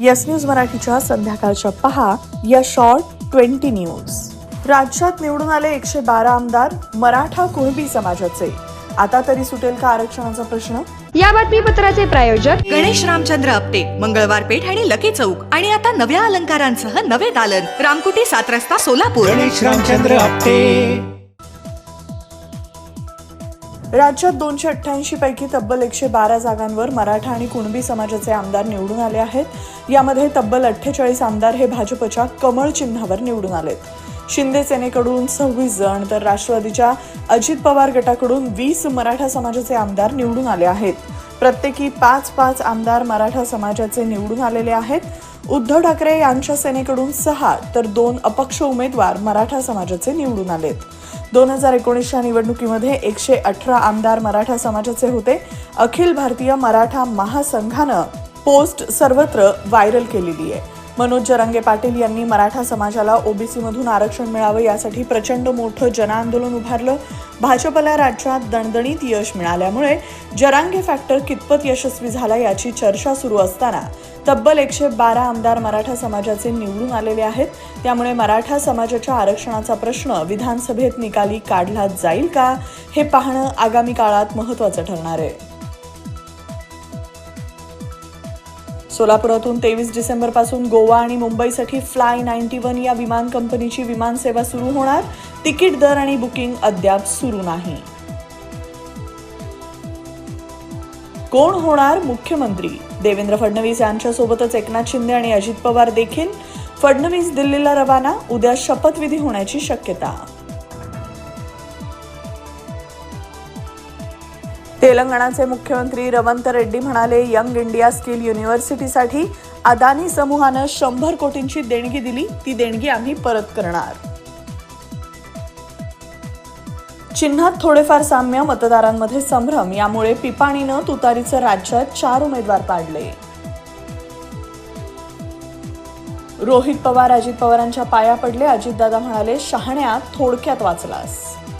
Yes news मराठीच्या संध्याकाळच्या पहा या शॉर्ट ट्वेंटी न्यूज. राज्यात निवडून आले एकशे बारा आमदार मराठा कुणबी समाजाचे. आता तरी सुटेल का आरक्षणाचा प्रश्न? या बातमीपत्राचे प्रायोजक गणेश रामचंद्र आपटे मंगळवार पेठ आणि लकी चौक. आणि आता नव्या अलंकारांसह नवे दालन. रामकुटी सात रस्ता सोलापूर. गणेश रामचंद्र आपटे. राज्यात दोनशे अठ्ठ्याऐंशी पैकी तब्बल एकशे बारा जागांवर मराठा आणि कुणबी समाजाचे आमदार निवडून आले आहेत. यामध्ये तब्बल अठ्ठेचाळीस आमदार हे भाजपच्या कमळ चिन्हावर निवडून आलेत. शिंदे सेनेकडून सव्वीस जण तर राष्ट्रवादीच्या अजित पवार गटाकडून वीस मराठा समाजाचे आमदार निवडून आले आहेत. प्रत्येकी पाच पाच आमदार मराठा समाजाचे निवडून आलेले आहेत. उद्धव ठाकरे यांच्या सेनेकडून सहा तर दोन अपक्ष उमेदवार मराठा समाजाचे निवडून आलेत. दोन हजार एकोणीसच्या निवडणुकीमध्ये एकशे अठरा आमदार मराठा समाजाचे होते. अखिल भारतीय मराठा महासंघानं पोस्ट सर्वत्र व्हायरल केलेली आहे. मनोज जरांगे पाटील यांनी मराठा समाजाला ओबीसीमधून आरक्षण मिळावं यासाठी प्रचंड मोठं जनआंदोलन उभारलं. भाजपला राज्यात दणदणीत यश मिळाल्यामुळे जरांगे फॅक्टर कितपत यशस्वी झाला याची चर्चा सुरू असताना तब्बल एकशे बारा आमदार मराठा समाजाचे निवडून आलेले आहेत. त्यामुळे मराठा समाजाच्या आरक्षणाचा प्रश्न विधानसभेत निकाली काढला जाईल का हे पाहणं आगामी काळात महत्त्वाचं ठरणार आहे. सोलापुरातून तेवीस डिसेंबरपासून गोवा आणि मुंबईसाठी फ्लाय नाईन्टी वन या विमान कंपनीची विमान सेवा सुरू होणार. तिकीट दर आणि बुकिंग अद्याप सुरू नाही. कोण होणार मुख्यमंत्री? देवेंद्र फडणवीस यांच्यासोबतच एकनाथ शिंदे आणि अजित पवार देखील. फडणवीस दिल्लीला रवाना उद्या शपथविधी होण्याची शक्यता. तेलंगणाचे मुख्यमंत्री रवंत रेड्डी म्हणाले यंग इंडिया स्किल युनिव्हर्सिटीसाठी अदानी समूहानं शंभर कोटींची देणगी दिली ती देणगी आम्ही परत करणार. चिन्हात थोडेफार साम्य मतदारांमध्ये संभ्रम यामुळे पिपाणीनं तुतारीचं राज्यात चार उमेदवार पाडले. रोहित पवार अजित पवारांच्या पाया पडले अजितदादा म्हणाले शहाण्या थोडक्यात वाचलास.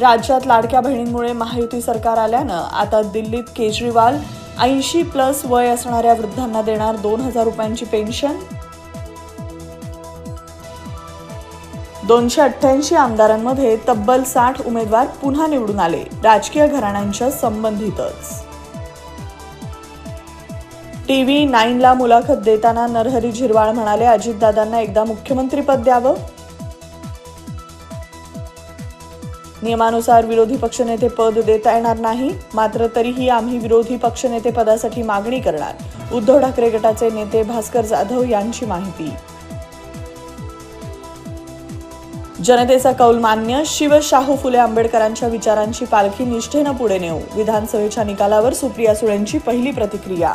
राज्यात लाडक्या बहिणींमुळे महायुती सरकार आल्यानं आता दिल्लीत केजरीवाल ऐंशी प्लस वय असणाऱ्या वृद्धांना देणार दोन हजार रुपयांची पेन्शन. दोनशे अठ्ठ्याऐंशी आमदारांमध्ये तब्बल साठ उमेदवार पुन्हा निवडून आले राजकीय घराण्यांच्या संबंधितच. टीव्ही नाईनला मुलाखत देताना नरहरी झिरवाळ म्हणाले अजितदादांना एकदा मुख्यमंत्रीपद द्यावं. नियमानुसार विरोधी पक्षनेते पद देता येणार नाही मात्र तरीही आम्ही विरोधी पक्षनेते पदासाठी मागणी करणार उद्धव ठाकरे गटाचे नेते भास्कर जाधव यांची माहिती. जनतेचा कौल मान्य शिव शाहू फुले आंबेडकरांच्या विचारांची पालखी निष्ठेनं पुढे नेऊ विधानसभेच्या निकालावर सुप्रिया सुळेंची पहिली प्रतिक्रिया.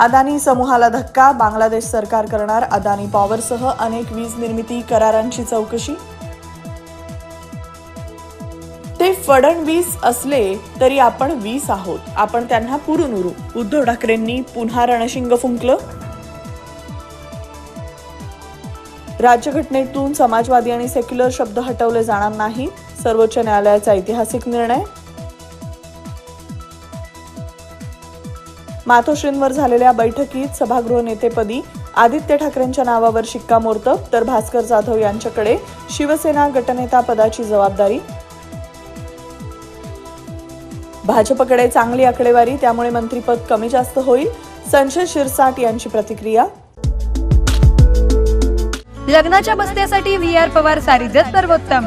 अदानी समूहाला धक्का बांगलादेश सरकार करणार अदानी पॉवरसह अनेक वीज निर्मिती करारांची चौकशी. ते फडणवीस असले तरी आपण वीस आहोत. आपण त्यांना पुरून उरू. उद्धव ठाकरेंनी पुन्हा रणशिंग फुंकलं. राज्यघटनेतून समाजवादी आणि सेक्युलर शब्द हटवले जाणार नाही. सर्वोच्च न्यायालयाचा ऐतिहासिक निर्णय. मातोश्रींवर झालेल्या बैठकीत सभागृह नेतेपदी आदित्य ठाकरेंच्या नावावर शिक्कामोर्तब तर भास्कर जाधव यांच्याकडे शिवसेना गटनेता पदाची जबाबदारी. भाजपकडे चांगली आकडेवारी त्यामुळे मंत्रीपद कमी जास्त होईल संजय शिरसाट यांची प्रतिक्रिया. लग्नाच्या बस्त्यासाठी व्ही आर पवार सारीजच सर्वोत्तम.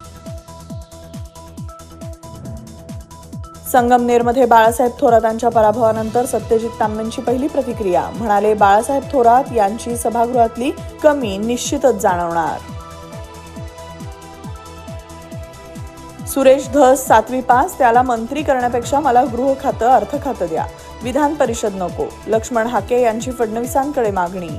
संगमनेरमध्ये बाळासाहेब थोरातांच्या पराभवानंतर सत्यजित तांबेंची पहिली प्रतिक्रिया. म्हणाले बाळासाहेब थोरात यांची सभागृहातली कमी निश्चितच जाणवणार. सुरेश धस सातवी पास त्याला मंत्री करण्यापेक्षा मला गृह खातं अर्थ खातं द्या. विधान परिषद नको. लक्ष्मण हाके यांची फडणवीसांकडे मागणी.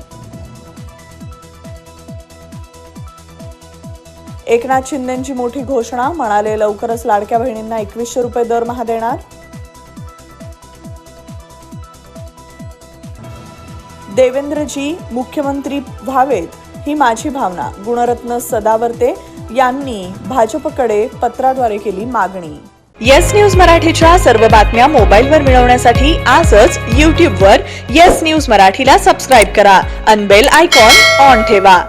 एकनाथ शिंदेची मोठी घोषणा म्हणाले लवकरच लाडक्या बहिणींना एकवीसशे रुपये दरमहा देणार. देवेंद्रजी मुख्यमंत्री व्हावेत ही माझी भावना. गुणरत्न सदावर्ते यांनी भाजपकडे पत्राद्वारे केली मागणी. येस न्यूज मराठीच्या सर्व बातम्या मोबाईलवर मिळवण्यासाठी आजच यूट्यूबवर येस न्यूज मराठीला सबस्क्राईब करा. अनबेल आयकॉन ऑन ठेवा.